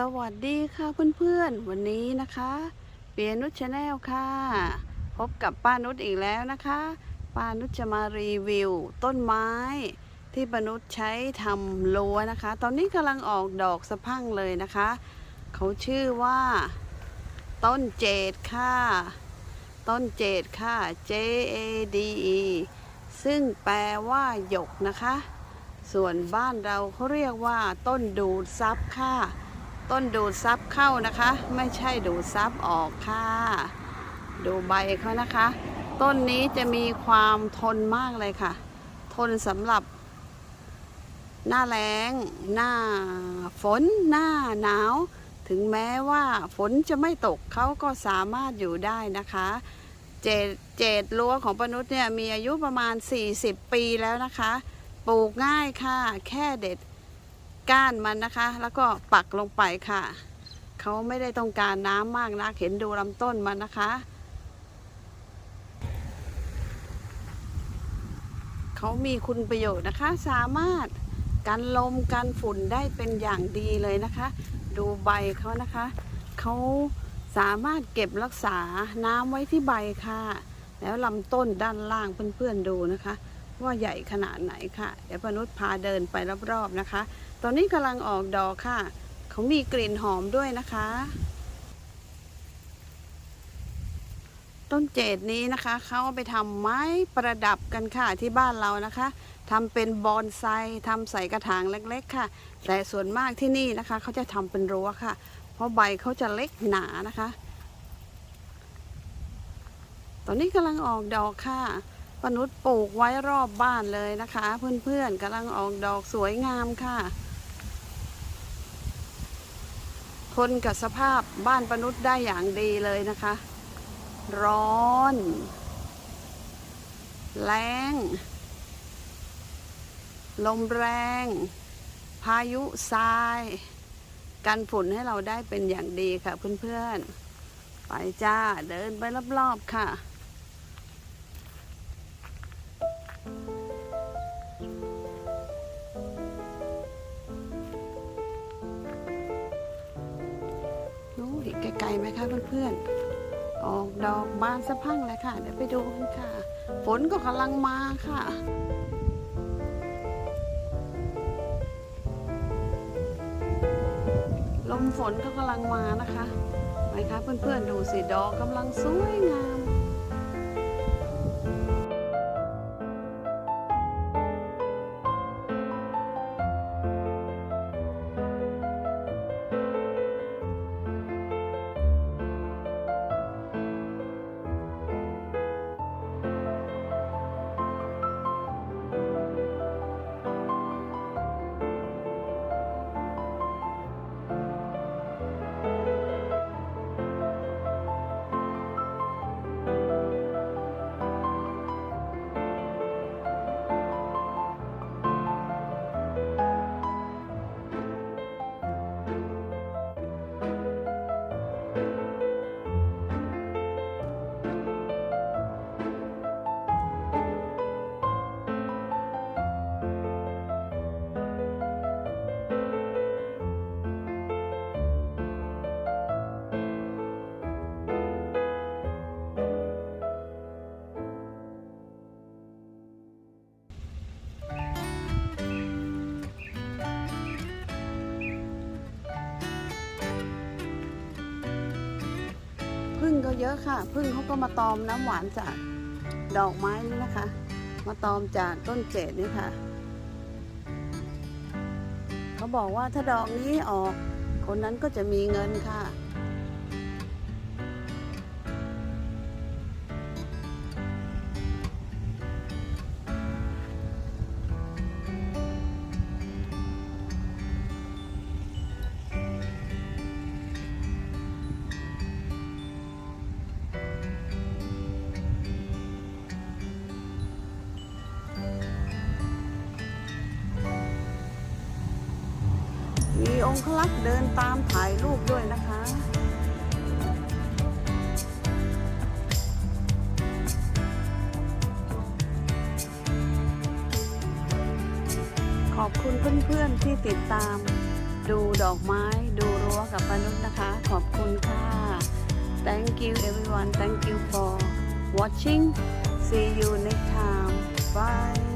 สวัสดีค่ะเพื่อนๆ วันนี้นะคะเปียนุชชาแนลค่ะ พบกับป้านุชอีกแล้วนะคะ ป้านุชจะมารีวิว ต้นไม้ที่ป้านุชใช้ทำรั้วนะคะ ตอนนี้กำลังออกดอกสะพั่งเลยนะคะ เขาชื่อว่า ต้นเจดค่ะ ต้นเจดค่ะ J A D E ซึ่งแปลว่าหยกนะคะ ส่วนบ้านเราเขาเรียกว่า ต้นดูดซับค่ะ ต้นดูดซับเข้านะคะ ไม่ใช่ดูดซับออกค่ะ ดูใบเขานะคะ ต้นนี้จะมีความทนมากเลยค่ะ ทนสำหรับ หน้าแล้งหน้าฝนหน้าหนาว ถึงแม้ว่าฝนจะไม่ตกเขาก็สามารถอยู่ได้นะคะเจดเจดรั้วของปนุษย์เนี่ยมีอายุประมาณ 40 ปีแล้วนะคะ ปลูกง่ายค่ะ แค่เด็ด ก้านมันนะคะ แล้วก็ปักลงไปค่ะ เขาไม่ได้ต้องการน้ำมากนักเห็นดูลำต้นมันนะคะเขามีคุณประโยชน์นะคะ สามารถกันลมกันฝุ่นได้เป็นอย่างดีเลยนะคะ ดูใบเขานะคะ เขาสามารถเก็บรักษาน้ำไว้ที่ใบค่ะ แล้วลำต้นด้านล่างเพื่อนๆดูนะคะ ว่าใหญ่ขนาดไหนค่ะ เดี๋ยวปนุษย์พาเดินไปรอบๆนะคะ ตอนนี้กำลังออกดอกค่ะ เขามีกลิ่นหอมด้วยนะคะ ต้นเจดนี้นะคะ เขาเอาไปทำไม้ประดับกันค่ะที่บ้านเรานะคะทำเป็นบอนไซทำใส่กระถางเล็กๆค่ะ แต่ส่วนมากที่นี่นะคะ เขาจะทำเป็นรั้วค่ะ เพราะใบเขาจะเล็กหนานะคะ ตอนนี้กำลังออกดอกค่ะ ปนุษย์ปลูกไว้รอบบ้านเลยนะคะ เพื่อนๆกำลังออกดอกสวยงามค่ะ ทนกับสภาพบ้านปนุษย์ได้อย่างดีเลยนะคะ ร้อน แรงลมแรง พายุทราย กันฝุ่นให้เราได้เป็นอย่างดีค่ะเพื่อนๆ ไปจ้าเดินไปรอบๆค่ะ รู้เห็นไกลๆไหมคะเพื่อนๆ ออกดอกบานสะพั่งเลยค่ะ เดี๋ยวไปดูกันค่ะ ฝนก็กำลังมาค่ะลมฝนก็กำลังมานะคะ ไหมคะเพื่อนๆ ดูสิดอกกำลังสวยงาม งก็เยอะค่ะพึ่งเขาก็มาตอมน้ำหวานจากดอกไม้นี่นะคะ มาตอมจากต้นเจดนี่ค่ะ เขาบอกว่าถ้าดอกนี้ออก คนนั้นก็จะมีเงินค่ะ มีองคลักษ์เดินตามถ่ายรูปด้วยนะคะขอบคุณเพื่อนๆที่ติดตาม ดูดอกไม้ดูรั้วกับปนุษย์นะคะ ขอบคุณค่ะ thank you everyone thank you for watching see you next time bye